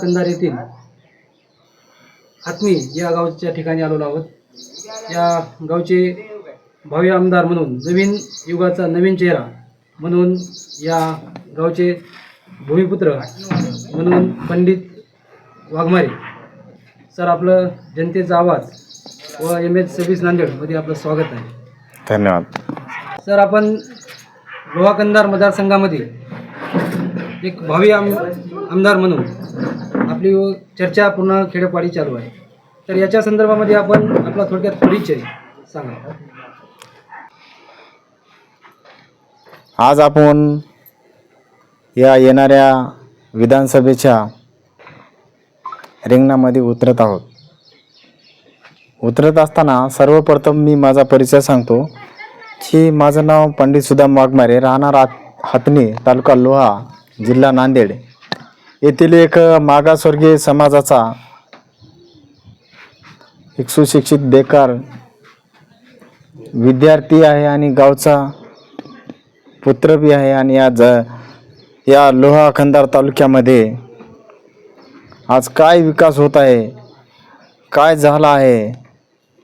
कंदार येथील हातमी या गावच्या ठिकाणी आलेलो आहोत. या गावचे भावी आमदार म्हणून नवीन युगाचा नवीन चेहरा म्हणून या गावचे भूमिपुत्र म्हणून पंडित वाघमारे सर आपलं जनतेचा आवाज व एम एच सव्वीस नांदेडमध्ये आपलं स्वागत आहे. धन्यवाद. सर आपण लोहा कंदार मतदारसंघामध्ये एक भावी आम आमदार म्हणून आपली चर्चा पूर्ण खेड्यापाडी चालू आहे. तर याच्या संदर्भामध्ये आपण आपला थोडक्यात परिचय सांगा. आज आपण या येणाऱ्या विधानसभेच्या रिंगणामध्ये उतरत आहोत. उतरत असताना सर्वप्रथम मी माझा परिचय सांगतो की माझं नाव पंडित सुदाम वाघमारे राहणार हात- हातणी तालुका लोहा जिल्हा नांदेड. येथील एक मागासवर्गीय समाजाचा एक सुशिक्षित बेकार विद्यार्थी आहे आणि गावचा पुत्र बी आहे आणि या ज या लोहा खंदार तालुक्यामध्ये आज काय विकास होत आहे काय झाला आहे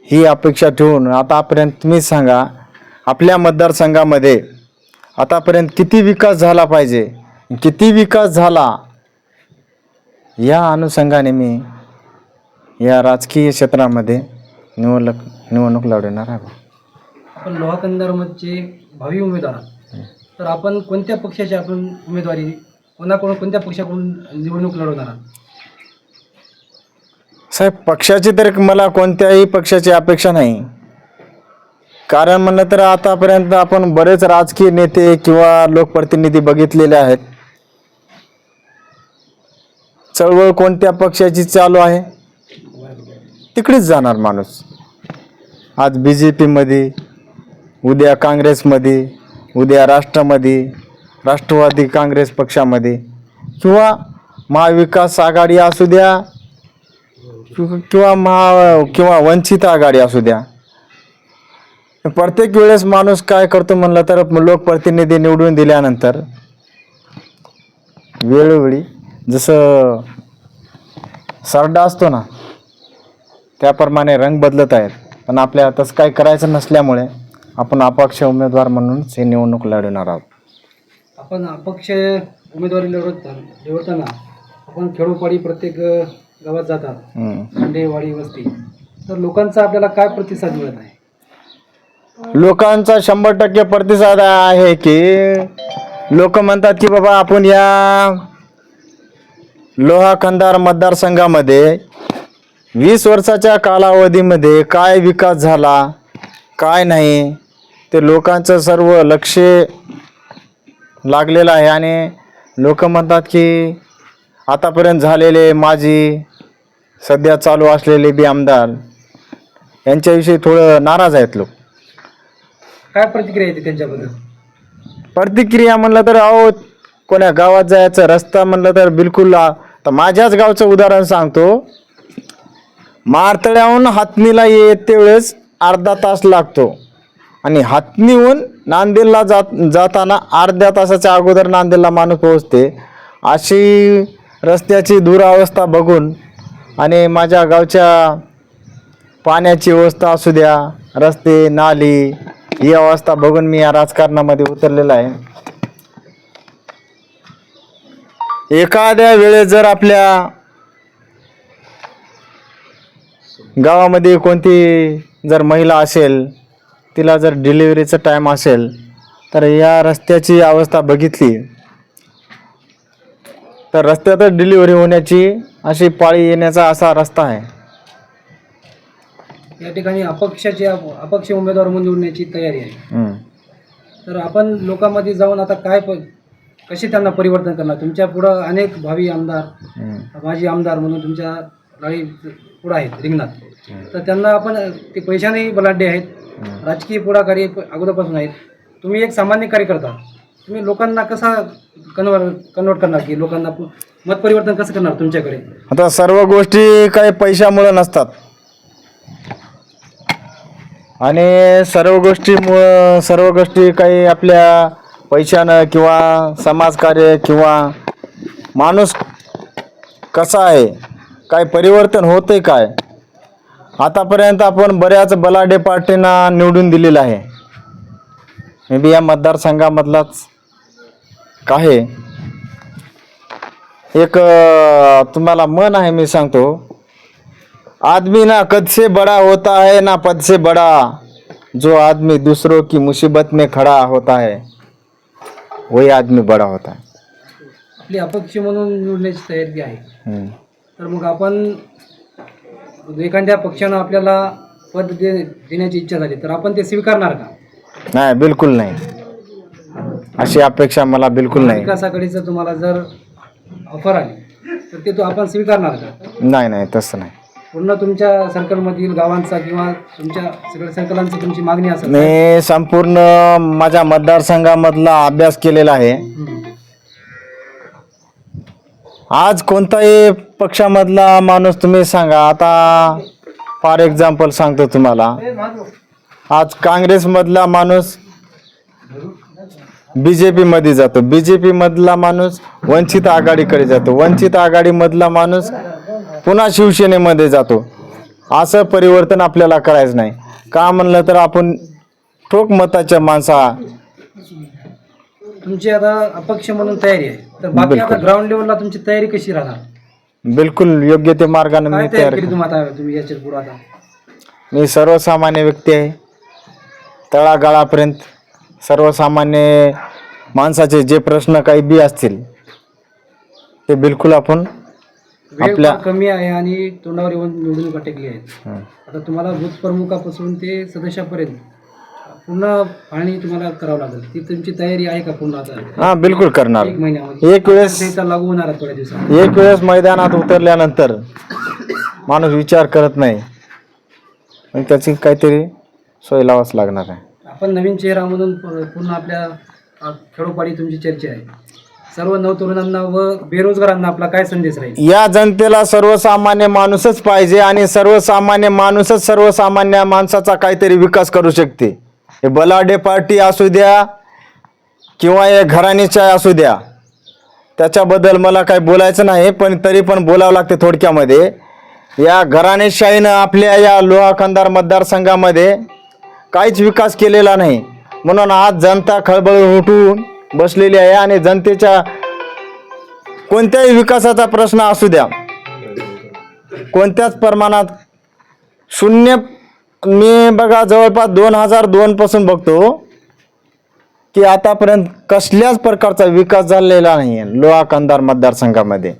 ही अपेक्षा ठेवून आतापर्यंत तुम्हीच सांगा आपल्या मतदारसंघामध्ये आतापर्यंत किती विकास झाला पाहिजे किती विकास झाला या अनुषंगाने मी या राजकीय क्षेत्रामध्ये निवडणूक निवडणूक लढवणार आहे आपण लोहा कंदारमधचे भावी उमेदवार आहात. तर आपण कोणत्या पक्षाची आपण उमेदवारी कोणाकडून कोणत्या पक्षाकडून निवडणूक लढवणार आहात? साहेब पक्षाची तर मला कोणत्याही पक्षाची अपेक्षा नाही. कारण म्हणलं तर आतापर्यंत आपण बरेच राजकीय नेते किंवा लोकप्रतिनिधी बघितलेले आहेत. चळवळ कोणत्या पक्षाची चालू आहे? तिकडेच जाणार माणूस. आज बी जे पीमध्ये उद्या काँग्रेसमध्ये उद्या राष्ट्रामध्ये राष्ट्रवादी काँग्रेस पक्षामध्ये किंवा महाविकास आघाडी असू द्या किंवा महा किंवा वंचित आघाडी असू द्या. प्रत्येक वेळेस माणूस काय करतो म्हणलं तर लोकप्रतिनिधी निवडून दिल्यानंतर वेळोवेळी जसं सरडा असतो ना त्याप्रमाणे रंग बदलत आहेत. पण आपल्या तसं काय करायचं नसल्यामुळे आपण अपक्ष उमेदवार म्हणूनच हे निवडणूक लढवणार आहोत. आपण अपक्ष उमेदवारी लढवत निवडताना आपण खेडोपाडी प्रत्येक गावात जातात. हम्म. खांडेवाडी वस्ती. तर लोकांचा आपल्याला काय प्रतिसाद मिळत आहे? लोकांचा शंभर टक्के प्रतिसाद आहे की लोक म्हणतात की बाबा आपण या लोहा कंदार मतदारसंघामध्ये वीस वर्षाच्या कालावधीमध्ये काय विकास झाला काय नाही ते लोकांचं सर्व लक्ष लागलेलं आहे आणि लोक म्हणतात की आतापर्यंत झालेले माजी सध्या चालू असलेले बी आमदार यांच्याविषयी थोडं नाराज आहेत लोक. काय प्रतिक्रिया येते त्यांच्याबद्दल? प्रतिक्रिया म्हणलं तर अहो कोण्या गावात जायचं रस्ता म्हणलं तर बिलकुल तर माझ्याच गावचं उदाहरण सांगतो. मारतळ्याहून हातणीला येते वेळेस अर्धा तास लागतो. आणि हातणीहून नांदेडला जात जाताना अर्ध्या तासाच्या अगोदर नांदेडला माणूस पोहोचते. अशी रस्त्याची दुरावस्था बघून आणि माझ्या गावच्या पाण्याची व्यवस्था असू द्या रस्ते नाली ही अवस्था बघून मी या राजकारणामध्ये उतरलेला आहे. एखाद्या वेळेस जर आपल्या गावामध्ये कोणती जर महिला असेल तिला जर डिलिव्हरीचा टाईम असेल तर या रस्त्याची अवस्था बघितली तर रस्त्यातच डिलिव्हरी होण्याची अशी पाळी येण्याचा असा रस्ता आहे या ठिकाणी अपक्षाची अपक्ष उमेदवार म्हणून निवडण्याची तयारी आहे. तर आपण लोकांमध्ये जाऊन आता काय कसे त्यांना परिवर्तन करणार? तुमच्या पुढं अनेक भावी आमदार. माजी आमदार म्हणून तुमच्या गाडी पुढं आहेत रिंगणात. तर त्यांना आपण ते पैशानेही बलाढ्य आहेत राजकीय पुढाकारी अगोदरपासून आहेत. तुम्ही एक सामान्य कार्यकर्ता. तुम्ही लोकांना कसा कन्वर्ट कन्वर्ट करणार? की लोकांना मत परिवर्तन कसं करणार तुमच्याकडे? आता सर्व गोष्टी काही पैशामुळे नसतात. आणि सर्व गोष्टीमुळं सर्व गोष्टी काही आपल्या पैशानं किंवा समाजकार्य किंवा माणूस कसा आहे काय परिवर्तन होते काय आतापर्यंत आपण बऱ्याच बलाढ्य पार्टींना निवडून दिलेलं आहे. मे बी या मतदारसंघामधलाच काय एक तुम्हाला मन आहे मी सांगतो. आदमी ना कद से बड़ा होता है ना पद से बड़ा. जो आदमी दूसरों की मुसीबत में खड़ा होता है. वही आदमी बड़ा होता है। आपली अपक्ष म्हणून निवडण्याची तयारी आहे. हम्म. तर मग आपण एखाद्या पक्षानं आपल्याला पद दे देण्याची इच्छा झाली तर आपण ते स्वीकारणार का? नाही बिलकुल नाही. अशी अपेक्षा मला बिलकुल नाही. विकासाकडीचं तुम्हाला जर ऑफर आली तर ते तो आपण स्वीकारणार का? नाही नाही तसं नाही. पूर्ण तुमच्या सर्कलमधील गावांचा किंवा तुमच्या सगळ्या सर्कलांची तुमची मागणी असेल मी संपूर्ण माझ्या मतदारसंघामधला अभ्यास केलेला आहे. आज कोणताही पक्षामधला माणूस तुम्ही सांगा. आता फॉर एक्झाम्पल सांगतो तुम्हाला. आज काँग्रेसमधला माणूस बी जे पीमध्ये जातो. बी जे पीमधला माणूस वंचित आघाडीकडे जातो. वंचित आघाडीमधला माणूस पुन्हा शिवसेनेमध्ये जातो. असं परिवर्तन आपल्याला करायचं नाही. का म्हणलं तर आपण ठोक मताच्या माणसा तुमची आता अपक्ष म्हणून तयारी आहे. तर बाकी आता बिलकुल. ग्राउंड लेवलला तुमची तयारी कशी राहणार? बिलकुल योग्य ते मार्गाने मी काय तयार तयारी केली तुम्ही आता तुम्ही याच्यापुढे आता? मी सर्वसामान्य व्यक्ती आहे. तळागाळापर्यंत सर्वसामान्य माणसाचे जे प्रश्न काही बी असतील ते बिलकुल आपण वेळ आपल्या- फार कमी आहे आणि तोंडावर येऊन निवडणुका टेकली आहेत. हं. आता तुम्हाला बूथ प्रमुखापासून ते सदस्यापर्यंत पूर्ण पाहणी तुम्हाला करावं लागेल. ती तुमची तयारी आहे का पूर्ण आता? हा बिलकुल करणार. एक महिन्यामध्ये. एक वेळेस लागू होणार आहे थोड्या दिवसात एक वेळेस मैदानात उतरल्यानंतर माणूस विचार करत नाही. मग त्याची काहीतरी सोय लावाच लागणार आहे. आपण नवीन चेहरा म्हणून पूर्ण आपल्या खेडोपाडी तुमची चर्चा आहे. सर्व नवतरुणांना व बेरोजगारांना आपला काय संदेश राहील? या जनतेला सर्वसामान्य माणूसच पाहिजे आणि सर्वसामान्य माणूसच सर्वसामान्य माणसाचा काहीतरी विकास करू शकते. हे बलाढ्य पार्टी असू द्या किंवा हे घराणीच्या असू द्या. त्याच्याबद्दल मला काही बोलायचं नाही पण तरी पण बोलावं लागते थोडक्यामध्ये. या घराणेशाहीनं आपल्या या लोहाखंदार मतदारसंघामध्ये काहीच विकास केलेला नाही. म्हणून आज जनता खळबळ उठून बसलेली आहे आणि जनतेच्या कोणत्याही विकासाचा प्रश्न असू द्या. कोणत्याच प्रमाणात शून्य मी बघा जवळपास दोन हजार दोन पासून बघतो की आतापर्यंत कसल्याच प्रकारचा विकास झालेला नाही आहे लोहा कंदार मतदारसंघामध्ये.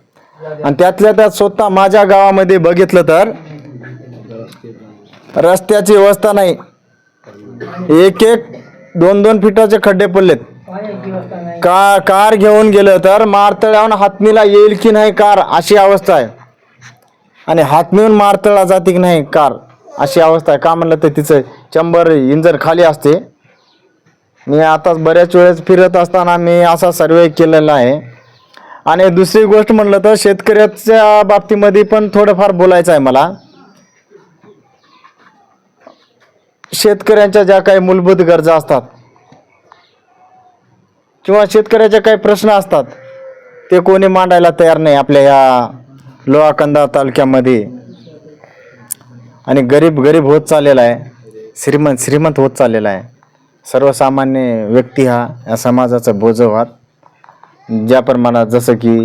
आणि त्यातल्या त्यात स्वतः माझ्या गावामध्ये बघितलं तर रस्त्याची व्यवस्था नाही. एक एक दोन दोन फिटाचे खड्डे पडलेत. का कार घेऊन गेलं तर मारतळ्याहून हातमीला येईल की नाही कार अशी अवस्था आहे. आणि हातमीहून मारतळा जाते की नाही कार अशी अवस्था आहे. का म्हणलं तर तिचं चंबर इंजन खाली असते. मी आता बऱ्याच वेळेस फिरत असताना मी असा सर्वे केलेला आहे. आणि दुसरी गोष्ट म्हणलं तर शेतकऱ्याच्या बाबतीमध्ये पण थोडंफार बोलायचं आहे मला. शेतकऱ्यांच्या ज्या काही मूलभूत गरजा असतात किंवा शेतकऱ्याचे काही प्रश्न असतात ते कोणी मांडायला तयार नाही आपल्या या लोहाकंदा तालुक्यामध्ये. आणि गरीब गरीब होत चाललेला आहे श्रीमंत श्रीमंत होत चाललेला आहे. सर्वसामान्य व्यक्ती हा या समाजाचा बोज व्हात ज्या प्रमाणात जसं की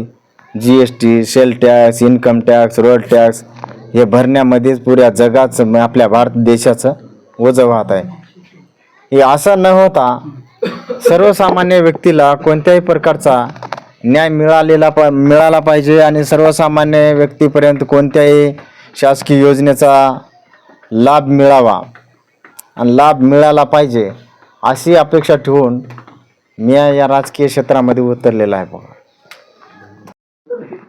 G S T sale tax income tax road tax हे भरण्यामध्येच पुऱ्या जगाचं आपल्या भारत देशाचं ओझं वाहत आहे. हे असं न होता सर्वसामान्य व्यक्तीला कोणत्याही प्रकारचा न्याय मिळालेला पा मिळाला पाहिजे आणि सर्वसामान्य व्यक्तीपर्यंत कोणत्याही शासकीय योजनेचा लाभ मिळावा आणि लाभ मिळाला पाहिजे अशी अपेक्षा ठेवून मी या राजकीय क्षेत्रामध्ये उतरलेला आहे बघा.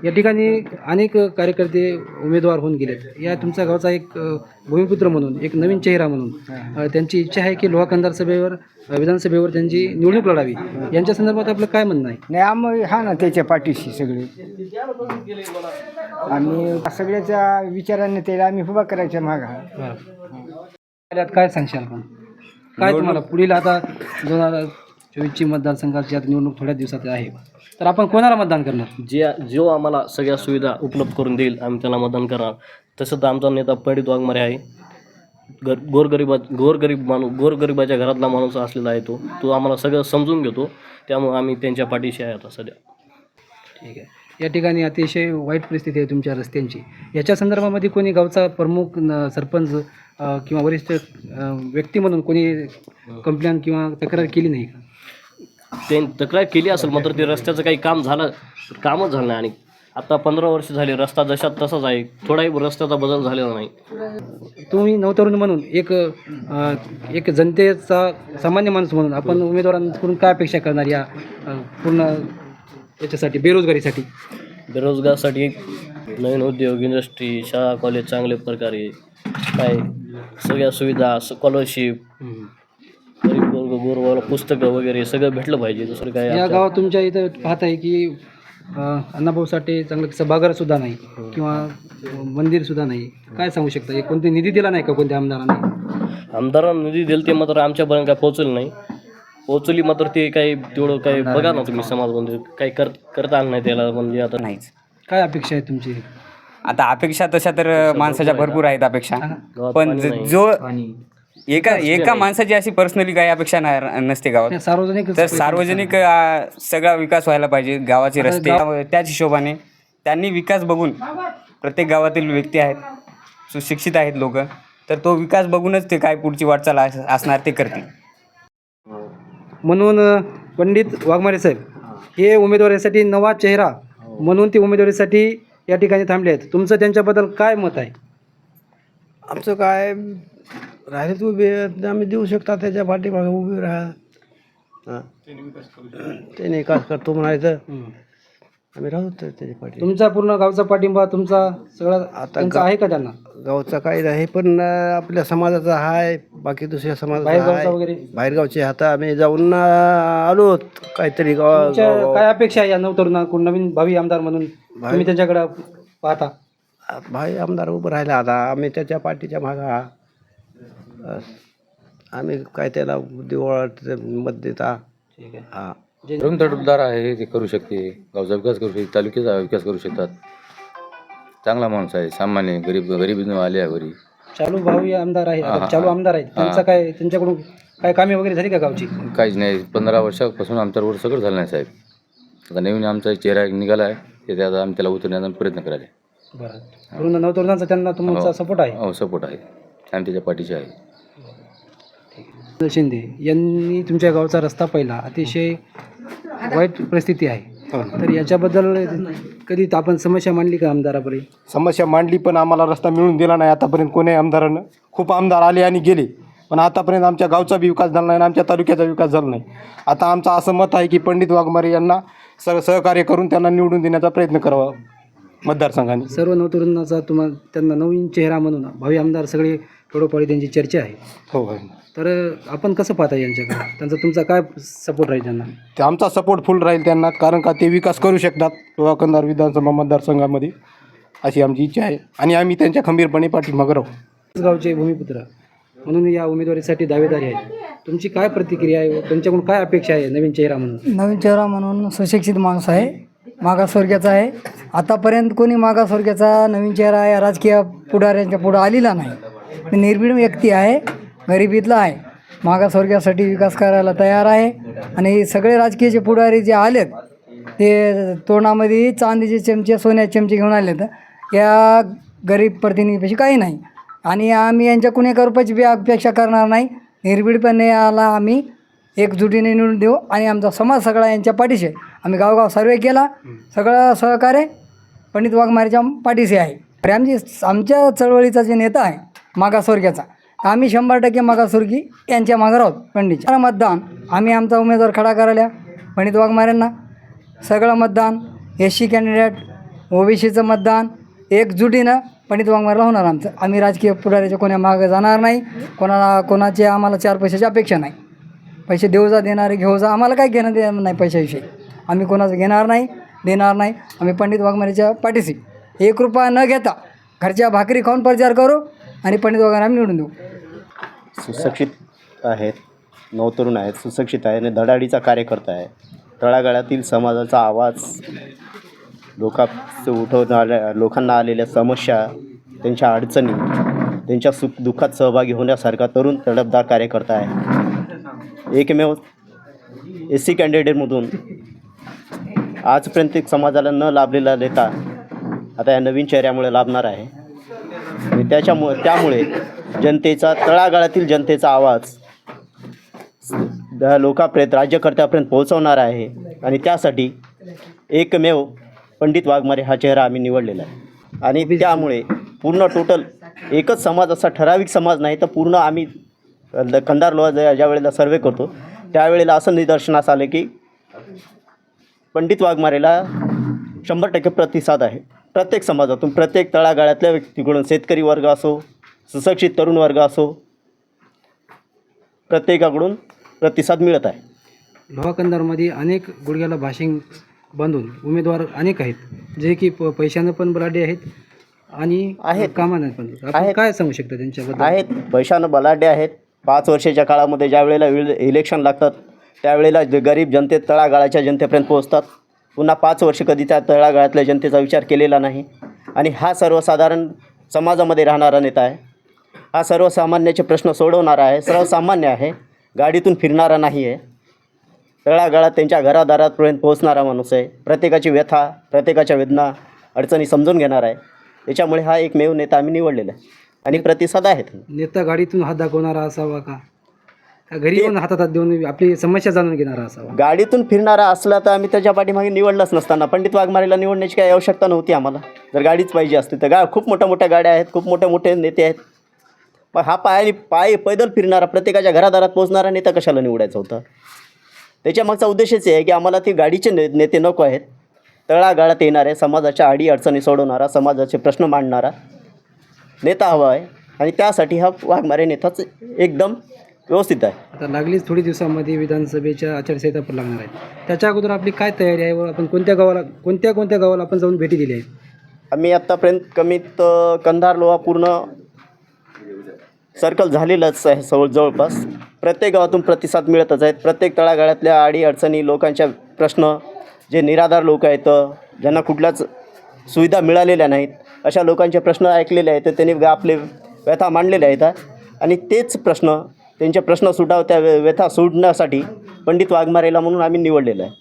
या ठिकाणी अनेक कार्यकर्ते उमेदवार होऊन गेलेत. या तुमच्या गावचा एक भूमिपुत्र म्हणून एक नवीन चेहरा म्हणून त्यांची इच्छा आहे की लोहा सभेवर विधानसभेवर त्यांची निवडणूक लढावी. यांच्या संदर्भात आपलं काय म्हणणं आहे? नाही आम्ही हा ना त्याच्या पाठीशी सगळे. आम्ही सगळ्याच्या विचाराने त्याला आम्ही उभा करायच्या माग. काय सांगशाल आपण काय तुम्हाला पुढील आता दोन हजार चोवीसची मतदारसंघाची आता निवडणूक थोड्याच दिवसात आहे. तर आपण कोणाला मतदान करणार? जे जो आम्हाला सगळ्या सुविधा उपलब्ध करून देईल आम्ही त्याला मतदान करणार. तसं तर आमचा नेता पंडित वाघमारे आहे. गर गोरगरिबा गोरगरीब माणूस गोरगरिबाच्या घरातला माणूस असलेला आहे तो. तो आम्हाला सगळं समजून घेतो. त्यामुळे आम्ही त्यांच्या पाठीशी आहे आता सध्या. ठीक आहे. या ठिकाणी अतिशय वाईट परिस्थिती आहे तुमच्या रस्त्यांची. याच्या संदर्भामध्ये कोणी गावचा प्रमुख न- सरपंच किंवा वरिष्ठ व्यक्ती म्हणून कोणी कंप्लेंट किंवा तक्रार केली नाही का? ते तक्रार केली असेल मात्र ते रस्त्याचं काही काम झालं कामच झालं नाही. आणि आता पंधरा वर्ष झाली रस्ता जशात तसाच आहे. थोडाही रस्त्याचा बदल झालेला नाही. तुम्ही नवतरुण म्हणून एक अ, एक जनतेचा सामान्य माणूस म्हणून आपण उमेदवारांकडून काय अपेक्षा करणार या अ, पूर्ण याच्यासाठी बेरोजगारीसाठी? बेरोजगारसाठी नवीन उद्योग इंडस्ट्री शाळा कॉलेज चांगले प्रकारे काय? सगळ्या सुविधा स्कॉलरशिप गरीब गोरवाला पुस्तकं वगैरे सगळं भेटलं पाहिजे दुसरं काय या गावात तुमच्या इथं पाहत आहे की अ, अण्णाभाऊ साठे चांगलं सभागृह सुद्धा नाही किंवा मंदिर सुद्धा नाही. काय सांगू शकता? हे कोणते निधी दिला नाही का कोणत्या आमदारांनी? आमदारांना निधी दिली ते मात्र आमच्यापर्यंत काय पोहोचलं नाही. पोहोचली मात्र ते काही तेवढं काही बघा ना तुम्ही समाज म्हणजे काही कर करता आलं नाही त्याला म्हणजे आता नाहीच. काय अपेक्षा आहे तुमची? आता अपेक्षा तशा तर माणसाच्या भरपूर आहेत अपेक्षा. पण ज- एका एका माणसाची अशी पर्सनली काही अपेक्षा नाही नसते गावात. सार्वजनिक तर सार्वजनिक सगळा विकास व्हायला पाहिजे. गावाचे रस्ते त्याच हिशोबाने. त्यांनी विकास बघून प्रत्येक गावातील व्यक्ती आहेत सुशिक्षित आहेत लोक. तर तो विकास बघूनच ते काय पुढची वाटचाल अस- असणार ते करतील. म्हणून अ, पंडित वाघमारे साहेब हे. उमेदवारीसाठी नवा चेहरा म्हणून ते उमेदवारीसाठी या ठिकाणी थांबले आहेत. तुमचं त्यांच्याबद्दल काय मत आहे? आमचं काय राहिले तू उभे आहेत, आम्ही देऊ शकता त्याच्या पाठीमागे उभी राहा. हां. त्याने विकास करतो म्हणायचं आम्ही राहू तर त्याच्या पाठी तुमचा पूर्ण गावचा पाठिंबा तुमचा सगळा त्यांचा आहे का त्यांना? गावचा काही नाही पण अं, आपल्या समाजाचा आहे बाकी दुसऱ्या समाजाचा बाहेरगावचा आहे वगैरे? बाहेरगावचे आता आम्ही जाऊन अं, आलो काहीतरी गाव तुमच्या काय अपेक्षा आहे या नवतरुणाकडून नवीन भावी आमदार म्हणून? तुम्ही त्यांच्याकडे पाहता. भाई आमदार उभं राहिला आता. आम्ही त्याच्या पाठीच्या मागा बस. आम्ही काय त्याला दिवळ मत देता. ठीक आहे. हां. रवींद्र तडफदार आहे ते करू शकते. गावचा विकास करू शकते तालुक्याचा विकास करू शकतात. चांगला माणूस आहे सामान्य गरीब गरीब आले आहे घरी. चालू भावी आमदार आहे आता चालू. आमदार आहेत. त्यांचं काय त्यांच्याकडून काय कामे वगैरे झाली का गावची? काहीच नाही. पंधरा वर्षापासून आमचा रोड सगळं झालं नाही साहेब. आता नवीन आमचा चेहरा निघाला आहे. ते त्याचा आम्ही त्याला उतरण्याचा प्रयत्न बरं. पूर्ण नवतरुणांचा त्यांना तुमचा हो. सपोर्ट आहे? हो सपोर्ट आहे. आम्ही त्याच्या पाठीशी आहे. शिंदे यांनी तुमच्या गावचा रस्ता पाहिला. अतिशय वाईट परिस्थिती आहे. तर याच्याबद्दल कधी आपण समस्या मांडली का आमदारापर्यंत? समस्या मांडली पण आम्हाला रस्ता मिळून दिला नाही. आतापर्यंत कोणी आमदारानं? खूप आमदार आले आणि गेले. पण आतापर्यंत आमच्या गावचा बी विकास झाला नाही आणि आमच्या तालुक्याचा विकास झाला नाही. आता आमचं असं मत आहे की पंडित वाघमारे यांना सह सहकार्य करून त्यांना निवडून देण्याचा प्रयत्न करावा मतदारसंघाने. सर्व नवतरुणाचा तुम्हाला त्यांना नवीन चेहरा म्हणून भावी आमदार सगळे थोडंफार त्यांची चर्चा आहे. हो हो. तर आपण कसं पाहता यांच्याकडे? त्यांचा तुमचा काय सपोर्ट राहील त्यांना? ते आमचा सपोर्ट फुल राहील त्यांना कारण का ते विकास करू शकतात कंधार विधानसभा मतदारसंघामध्ये अशी आमची इच्छा आहे. आणि आम्ही त्यांच्या खंबीरपणे पाठीमागं राहू. गावचे भूमिपुत्र. म्हणून या उमेदवारीसाठी दावेदारी आहे. तुमची काय प्रतिक्रिया आहे तुमच्याकडून काय अपेक्षा आहे नवीन चेहरा म्हणून? नवीन चेहरा म्हणून सुशिक्षित माणूस आहे. मागासवर्गाचा आहे. आतापर्यंत कोणी मागासवर्गाचा नवीन चेहरा या राजकीय पुढाऱ्यांच्या पुढं आलेला नाही. मी निर्भीड व्यक्ती आहे गरिबीतला आहे. मागासवर्गासाठी विकास करायला तयार आहे. आणि सगळे राजकीयचे पुढारी जे आलेत ते तोंडामध्ये चांदीचे चमचे सोन्याचे चमचे घेऊन आलेत. या गरीब प्रतिनिधीपाशी काही नाही. आणि आम्ही यांच्या कुणी एका रुपयाची बी अपेक्षा करणार नाही. निर्भीडपणे याला आम्ही एकजुटीने निवडून देऊ आणि आमचा समाज सगळा यांच्या पाठीशी आहे. आम्ही गावगाव सर्वे केला. सगळं सहकार्य पंडित वाघमारेच्या पाठीशी आहे. अरे आमची आमच्या चळवळीचा जे नेता आहे मागासवर्गीयाचा आम्ही शंभर टक्के मागासवर्गी यांच्या मागं राहत पंडित मतदान आम्ही आमचा उमेदवार खडा करायला पंडित वाघमारेंना. सगळं मतदान एस सी कॅन्डिडेट ओबीसीचं मतदान एकजुटीनं पंडित वाघमारेला होणार आमचं. आम्ही राजकीय पुढाऱ्याच्या कोणा मागं जाणार नाही. कोणाला कोणाची आम्हाला चार पैशाची अपेक्षा नाही. पैसे देऊ जा देणारे घेऊ जा आम्हाला काय घेणं देणार नाही पैशाविषयी. आम्ही कोणाचं घेणार नाही देणार नाही. आम्ही पंडित वाघमारेच्या पाठीशी. एक रुपया न घेता घरच्या भाकरी खाऊन प्रचार करू आणि पंडित वाघमारे आम्ही निवडून देऊ. सुशिक्षित आहेत नवतरुण आहेत सुशिक्षित आहे आणि धडाडीचा कार्यकर्ता आहे. तळागाळातील समाजाचा आवाज लोका उठवणाऱ्या लोकांना आलेल्या समस्या त्यांच्या अडचणी त्यांच्या सुख दुःखात सहभागी होण्यासारखा तरुण तडफदार कार्यकर्ता आहे. एकमेव एस सी कॅन्डिडेटमधून आजपर्यंत एक समाजाला न लाभलेला नेता आता या नवीन चेहऱ्यामुळे लाभणार आहे. आणि त्याच्यामुळे त्यामुळे जनतेचा तळागाळातील जनतेचा आवाज द- लोकांपर्यंत राज्यकर्त्यापर्यंत पोहोचवणार आहे. आणि त्यासाठी एकमेव पंडित वाघमारे हा चेहरा आम्ही निवडलेला आहे. आणि त्यामुळे पूर्ण टोटल एकच समाज असा ठराविक समाज नाही तर पूर्ण आम्ही द- कंधार लोहा ज्या वेळेला सर्वे करतो त्यावेळेला असं निदर्शनास आलं की पंडित वाघमारेला शंभर टक्के प्रतिसाद आहे. प्रत्येक समाजातून प्रत्येक तळागाळातल्या व्यक्तीकडून शेतकरी वर्ग असो सुशिक्षित तरुण वर्ग असो प्रत्येकाकडून प्रतिसाद मिळत आहे. लोहा कंधारमध्ये अनेक गुडघ्याला भाशिंग बांधून उमेदवार अनेक आहेत जे की प पैशानं पण बलाढ्य आहेत आणि आहेत. कामानं पण. आपण आहेत. काय सांगू शकता त्यांच्याबद्दल? आहेत. पैशानं बलाढ्य आहेत. पाच वर्षाच्या काळामध्ये ज्या वेळेला इलेक्शन लागतात त्यावेळेला जे गरीब जनतेत तळागाळाच्या जनतेपर्यंत पोहोचतात. पुन्हा पाच वर्ष कधी त्या तळागाळातल्या जनतेचा विचार केलेला नाही. आणि हा सर्वसाधारण समाजामध्ये राहणारा नेता आहे. हा सर्वसामान्याचे प्रश्न सोडवणारा आहे सर्वसामान्य आहे. गाडीतून फिरणारा नाही आहे तळागाळात त्यांच्या घरादारापर्यंत पोहोचणारा माणूस आहे. प्रत्येकाची व्यथा प्रत्येकाच्या वेदना अडचणी समजून घेणार आहे. त्याच्यामुळे हा एकमेव नेता आम्ही निवडलेला आहे. आणि प्रतिसाद आहेत. नेता गाडीतून हात दाखवणारा असावा का? का घरी येऊन हातात हात देऊन आपली समस्या जाणून घेणारा असावा? गाडीतून फिरणारा असला तर आम्ही त्याच्या पाठीमागे निवडलंच नसताना. पंडित वाघमारेला निवडण्याची काही आवश्यकता नव्हती आम्हाला. जर गाडीच पाहिजे असती तर गा खूप मोठ्या मोठ्या गाड्या आहेत खूप मोठे मोठे नेते आहेत. मग हा पायाने पाय पैदल फिरणारा प्रत्येकाच्या घरादारात पोहोचणारा नेता कशाला निवडायचा होता? त्याच्या मागचा उद्देशच आहे की आम्हाला ते गाडीचे ने नेते नको आहेत. तळागाळात येणारे समाजाच्या अडी अडचणी सोडवणारा समाजाचे प्रश्न मांडणारा नेता हवा आहे आणि त्यासाठी हा वाघमारे नेताच एकदम व्यवस्थित आहे. आता लागलीच थोडी दिवसामध्ये विधानसभेच्या आचारसंहिता पण लागणार आहे. त्याच्या अगोदर आपली काय तयारी आहे व आपण कोणत्या गावाला कोणत्या कोणत्या गावाला आपण जाऊन भेटी दिली आहेत आम्ही आत्तापर्यंत कमीत अ, कंधार लोहा पूर्ण सर्कल झालेलंच आहे जवळ जवळपास. प्रत्येक गावातून प्रतिसाद मिळतच आहेत. प्रत्येक तळागाळातल्या आडी अडचणी लोकांच्या प्रश्न जे निराधार लोक आहेत ज्यांना कुठल्याच सुविधा मिळालेल्या नाहीत अशा लोकांचे प्रश्न ऐकलेले आहेत त्यांनी आपले व्यथा मांडलेल्या आहेत आणि तेच प्रश्न त्यांचे प्रश्न सुटाव त्या व्य- व्यथा सोडण्यासाठी पंडित वाघमारेला म्हणून आम्ही निवडलेलं आहे.